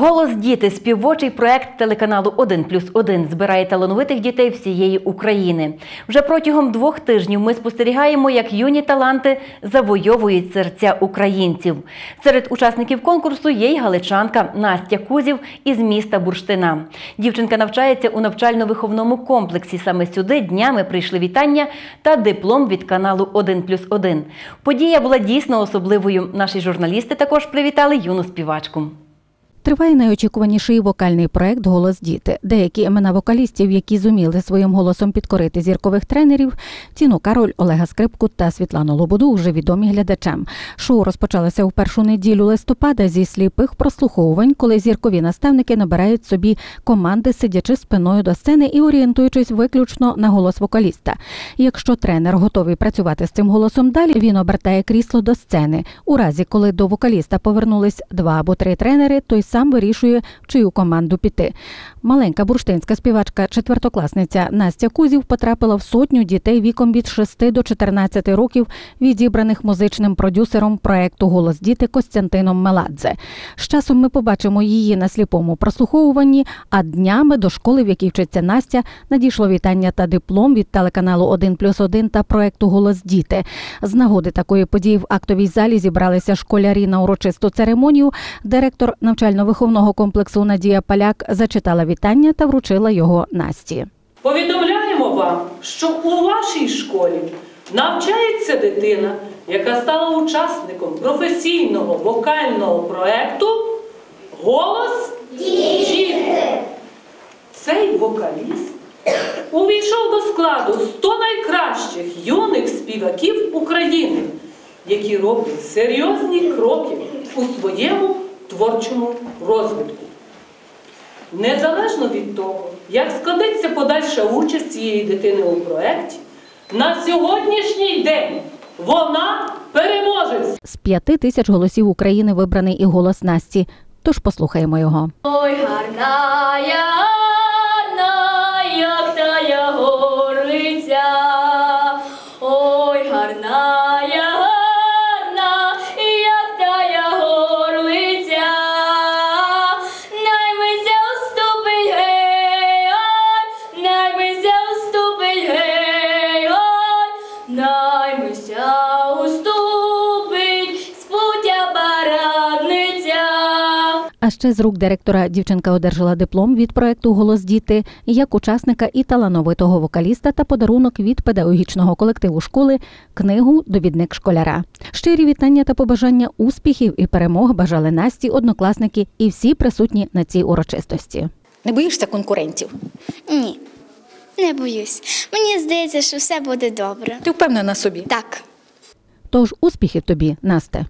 Голос діти співочий проект телеканалу 1 плюс 1 збирає талановитих дітей всієї України. Вже протягом двох тижнів ми спостерігаємо, як юні таланти завойовують серця українців. Серед учасників конкурсу є й галичанка Настя Кузів із міста Бурштина. Дівчинка навчається у навчально-виховному комплексі. Саме сюди днями прийшли вітання та диплом від каналу 1 плюс 1. Подія була дійсно особливою. Наші журналісти також привітали юну співачку. Триває найочікуваніший вокальний проект Голос діти. Деякі імена вокалістів, які зуміли своїм голосом підкорити зіркових тренерів, Тіну Кароль, Олега Скрипку та Світлану Лободу, вже відомі глядачам. Шоу розпочалося у першу неділю листопада зі сліпих прослуховувань, коли зіркові наставники набирають собі команди, сидячи спиною до сцени і орієнтуючись виключно на голос вокаліста. Якщо тренер готовий працювати з цим голосом далі, він обертає крісло до сцени. У разі, коли до вокаліста повернулись два або три тренери, той сам вирішує, в чию команду піти. Маленька бурштинська співачка, четвертокласниця Настя Кузів потрапила в сотню дітей віком від 6 до 14 років, відібраних музичним продюсером проекту Голос діти Костянтином Меладзе. З часом ми побачимо її на сліпому прослуховуванні. А днями до школи, в якій вчиться Настя, надійшло вітання та диплом від телеканалу 1 плюс 1 та проекту Голос діти. З нагоди такої події в актовій залі зібралися школярі на урочисту церемонію. Директор навчально-виховного комплексу Надія Поляк зачитала вітання та вручила його Насті. Повідомляємо вам, що у вашій школі навчається дитина, яка стала учасником професійного вокального проекту Голос діти. Цей вокаліст увійшов до складу 100 найкращих юних співаків України, які роблять серйозні кроки у своєму творчому розвитку. Незалежно від того, як складеться подальша участь цієї дитини у проєкті, на сьогоднішній день вона переможець. З п'яти тисяч голосів України вибраний і голос Насті. Тож послухаємо його. Ой, гарна я, А ще з рук директора дівчинка одержала диплом від проекту Голос діти як учасника і талановитого вокаліста та подарунок від педагогічного колективу школи книгу Довідник школяра. Щирі вітання та побажання успіхів і перемог бажали Насті, однокласники і всі присутні на цій урочистості. Не боїшся конкурентів? Ні, не боюсь. Мені здається, що все буде добре. Ти впевнена собі? Так. Тож успіхів тобі, Насте!